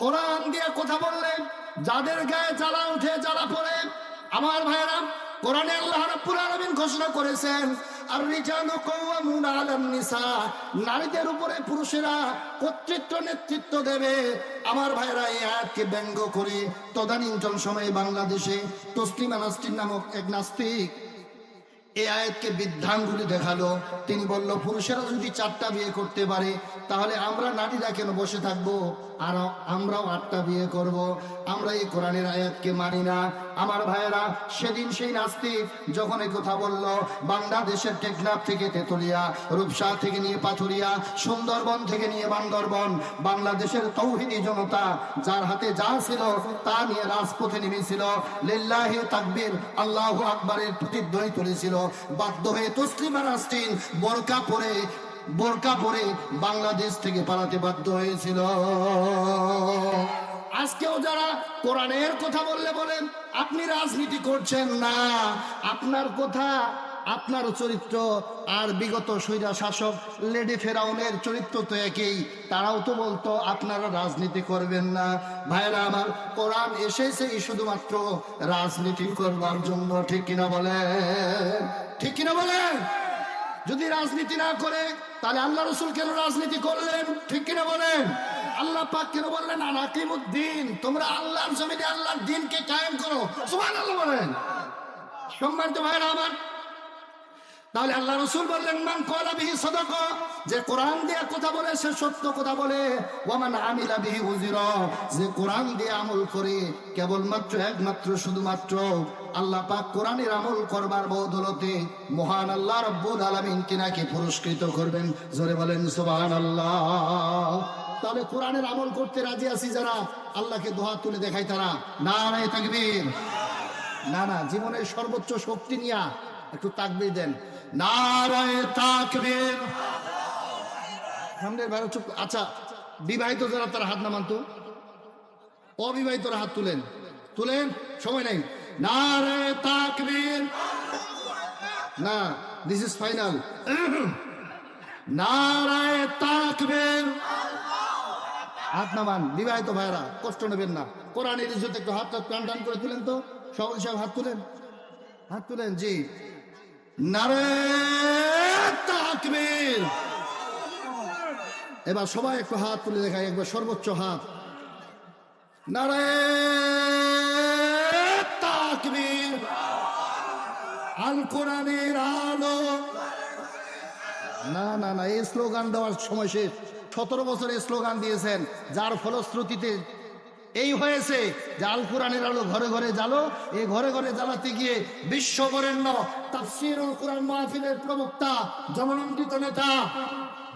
কোরআন দিয়ে কথা বললে, যাদের গায়ে জ্বালা উঠে জ্বালা পড়ে, আমার ভাইয়েরা, কোরআনে আল্লাহ রাব্বুল আলামিন ঘোষণা করেছেন আর রিজালু কাওয়ামুনা আলান নিসা, নারীদের উপরে পুরুষেরা কর্তৃত্ব নেতৃত্ব দেবে। আমার ভাইয়েরা, এই আয়াতকে ব্যঙ্গ করে তদানীন্তন সময়ে বাংলাদেশে তসলিমা নাস্তির নামক এক নাস্তিক এই আয়াতকে বৃদ্ধাঙ্গুলি দেখাল। তিনি বলল, পুরুষেরা যদি চারটা বিয়ে করতে পারে, তাহলে আমরা নারীরা কেন বসে থাকব? আর আমরাও আটটা বিয়ে করব। আমরা এই কোরআনের আয়াতকে মানি না। আমার ভাইয়েরা, সেদিন সেই নাস্তিক যখন এই কথা বলল, বাংলাদেশের টেকনাফ থেকে তেতুলিয়া, রূপসা থেকে নিয়ে পাথুরিয়া, সুন্দরবন থেকে নিয়ে বান্দরবন, বাংলাদেশের তৌহিদি জনতা, যার হাতে যা ছিল তা নিয়ে রাজপথে নেমেছিল। লিল্লাহে তাকবীর, আল্লাহ আকবরের প্রতিধ্বনি তুলেছিল। বাধ্য হয়ে তসলিমা নাসরিন বোরকা পরে বোরকা পরে বাংলাদেশ থেকে পালাতে বাধ্য হয়েছিল। আজকেও যারা কোরআনের কথা বললে বলেন, আপনি রাজনীতি করছেন না, আপনার কথা আপনার চরিত্র আর বিগত স্বৈরা শাসক লেডি ফেরাউনের চরিত্র তো একই। তারাও তো বলতো, আপনারা রাজনীতি করবেন না। ভাইরা আমার, কোরআন এসেছে শুধুমাত্র রাজনীতি করবার জন্য, ঠিক কিনা বলেন? ঠিক কিনা বলেন? যদি রাজনীতি না করে, তাহলে আল্লাহ রসুল কেন রাজনীতি করলেন? ঠিক কিনা বলেন? আল্লাহ পাক কেন বললেন আনাকিমুদ্দিন তোমরা আল্লাহর জমিনে আল্লাহর দিনকে কায়েম করো। সুবহানাল্লাহ বলেন। সম্মানিত ভাইরা আমার তাহলে আল্লাহ রসুল বললেন, মান কলা বিহি সদক যে কোরআন দিয়ে কথা বলে, সে সত্য কথা বলে। ওমান আমিলা বিহি উজির যে কোরআন দিয়ে আমল করে, কেবলমাত্র একমাত্র, শুধুমাত্র আল্লাহ পাক কোরআনের আমল করবার বদলতে মহান আল্লাহ রব্বুল আলামিন কিনাকে পুরস্কৃত করবেন? জোরে বলেন আল্লাহ তাহলে কোরআনের আমল করতে রাজি আছি যারা, আল্লাহকে দোয়া তুলে দেখায় তারা। না তাকবীর। না না, জীবনের সর্বোচ্চ শক্তি নিয়া একটু তাকবীর দেন। নারায় তাকবীর। সামনের আচ্ছা বিবাহিত যারা, তারা হাত নামান তো। অবিবাহিতরা হাত তুলেন। তুলেন? সময় নেই। না দিস ইজ ফাইনাল নারায় তাকবীর। হাত নামান, বিবাহিত ভাইরা কষ্ট নেবেন না। কোরআনের একটু হাত টান টান করে তুলেন তো। সকল সাহেব, হাত তুলেন। হাত তুলেন, জি। নারে তাকবীর। এবার সবাই একটু হাত তুলে দেখায় একবার সর্বোচ্চ হাত। নারে তাকবীর। আল কোরআনের আলো। না না না, এই স্লোগান দেওয়ার সময় শেষ সতেরো বছর এই স্লোগান দিয়েছেন, যার ফলশ্রুতিতে এই হয়েছে যে আল কোরআনের আলো ঘরে ঘরে জ্বালো। এই ঘরে ঘরে জ্বালাতে গিয়ে বিশ্ববরেণ্য তাফসিরুল কোরআন মাহফিলের প্রবক্তা, জননন্দিত নেতা,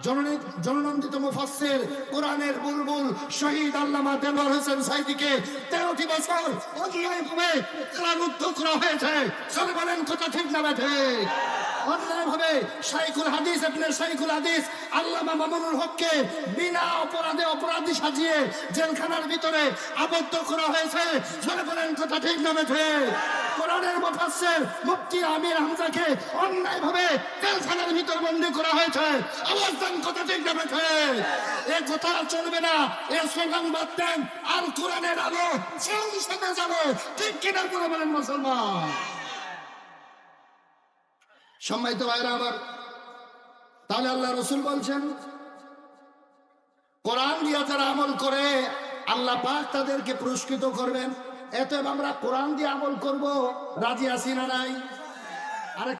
জননী- জননন্দিত মুফাসসির, কোরআনের বুলবুল শহীদ আল্লামা দেলোয়ার হোসেন সাইদিকে তেরোটি বছর কারারুদ্ধ করা হয়েছে। সবে বলেন কথা ঠিক না বেঠে অন্যায়ভাবে শাইখুল হাদিস, আপনি শাইখুল হাদিস হককে বিনা অপরাধে অপরাধী সাজিয়ে জেলখানার ভিতরে আবদ্ধ করা হয়েছে। সবে বলেন, কথা ঠিক না বেঠে? কোরআনের মুফাসসির মুফতি আমির হামজাকে অন্যায়ভাবে জেলখানার ভিতর বন্দী করা হয়েছে। আওয়াজ দেন, কথা ঠিক না বেঠে? এ কথা চলবে না। এ স্লোগান বাদ দেন, আর কোরআনের আলো সেই সাথে যাবে। ঠিক কিনা করে বলেন মুসলমান? সম্মানিত ভাইরা আমার, তাহলে আল্লাহ রসুল বলছেন কোরআন দিয়া যারা আমল করে, আল্লাহ পাক তাদেরকে পুরস্কৃত করবেন। এত আমরা কোরআন দিয়ে আমল করব। রাজি আসি না নাই?